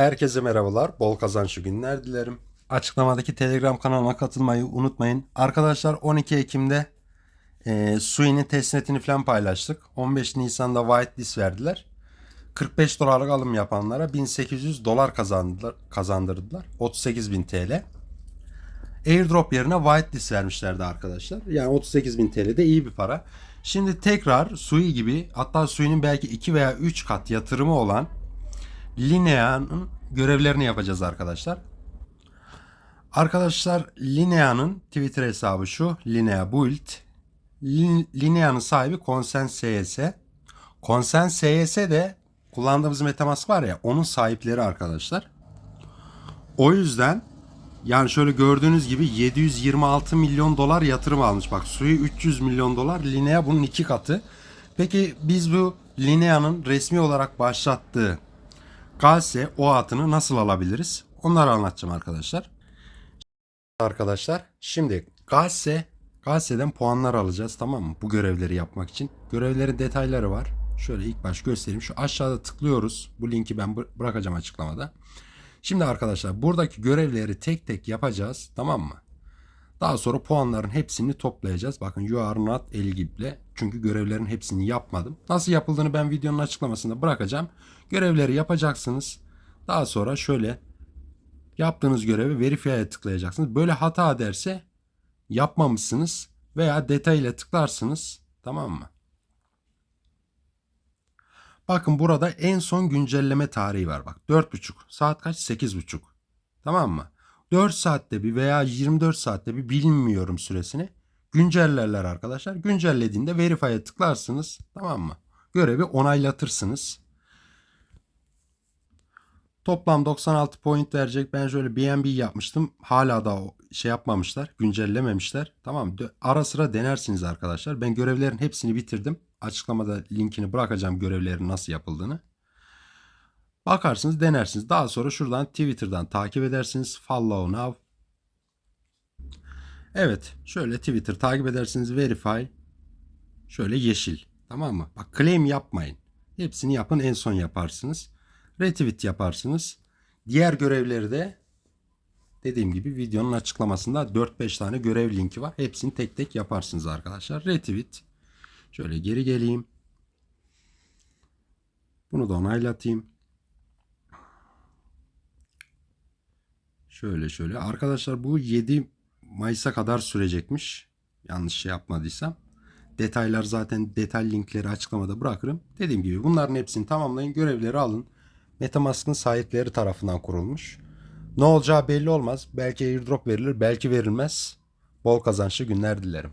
Herkese merhabalar. Bol kazançlı günler dilerim. Açıklamadaki Telegram kanalıma katılmayı unutmayın. Arkadaşlar 12 Ekim'de e, Sui'nin testnetini falan paylaştık. 15 Nisan'da whitelist verdiler. 45 dolarlık alım yapanlara 1800 dolar kazandılar, kazandırdılar. 38.000 TL. Airdrop yerine whitelist vermişlerdi arkadaşlar. Yani 38.000 TL de iyi bir para. Şimdi tekrar Sui gibi hatta Sui'nin belki 2 veya 3 kat yatırımı olan Linea'nın görevlerini yapacağız arkadaşlar. Arkadaşlar Linea'nın Twitter hesabı şu. Linea Build. Lin- Linea'nın sahibi Consens SYS. Consens SYS de kullandığımız Metamask var ya onun sahipleri arkadaşlar. O yüzden yani şöyle gördüğünüz gibi 726 milyon dolar yatırım almış. Bak Sui 300 milyon dolar. Linea bunun iki katı. Peki biz bu Linea'nın resmi olarak başlattığı Galse o atını nasıl alabiliriz? Onları anlatacağım arkadaşlar. Arkadaşlar şimdi Galse Galse'den puanlar alacağız tamam mı? Bu görevleri yapmak için. Görevlerin detayları var. Şöyle ilk baş göstereyim. Şu aşağıda tıklıyoruz. Bu linki ben bı- bırakacağım açıklamada. Şimdi arkadaşlar buradaki görevleri tek tek yapacağız tamam mı? Daha sonra puanların hepsini toplayacağız. Bakın you are not eligible. Çünkü görevlerin hepsini yapmadım. Nasıl yapıldığını ben videonun açıklamasında bırakacağım. Görevleri yapacaksınız. Daha sonra şöyle yaptığınız görevi verify'ye tıklayacaksınız. Böyle hata derse yapmamışsınız veya detay ile tıklarsınız. Tamam mı? Bakın burada en son güncelleme tarihi var. Bak 4.30. Saat kaç? 8.30. Tamam mı? 4 saatte bir veya 24 saatte bir bilmiyorum süresini. Güncellerler arkadaşlar. Güncellediğinde verify'ye tıklarsınız. Tamam mı? Görevi onaylatırsınız. Toplam 96 point verecek. Ben şöyle BNB yapmıştım. Hala da şey yapmamışlar. Güncellememişler. Tamam. Ara sıra denersiniz arkadaşlar. Ben görevlerin hepsini bitirdim. Açıklamada linkini bırakacağım görevlerin nasıl yapıldığını. Bakarsınız denersiniz. Daha sonra şuradan Twitter'dan takip edersiniz. Follow now. Evet. Şöyle Twitter takip edersiniz. Verify. Şöyle yeşil. Tamam mı? Bak claim yapmayın. Hepsini yapın en son yaparsınız. Retweet yaparsınız. Diğer görevleri de dediğim gibi videonun açıklamasında 4-5 tane görev linki var. Hepsini tek tek yaparsınız arkadaşlar. Retweet. Şöyle geri geleyim. Bunu da onaylatayım. Şöyle şöyle. Arkadaşlar bu 7 Mayıs'a kadar sürecekmiş. Yanlış şey yapmadıysam. Detaylar zaten detay linkleri açıklamada bırakırım. Dediğim gibi bunların hepsini tamamlayın. Görevleri alın. Metamask'ın sahipleri tarafından kurulmuş. Ne olacağı belli olmaz. Belki airdrop verilir, belki verilmez. Bol kazançlı günler dilerim.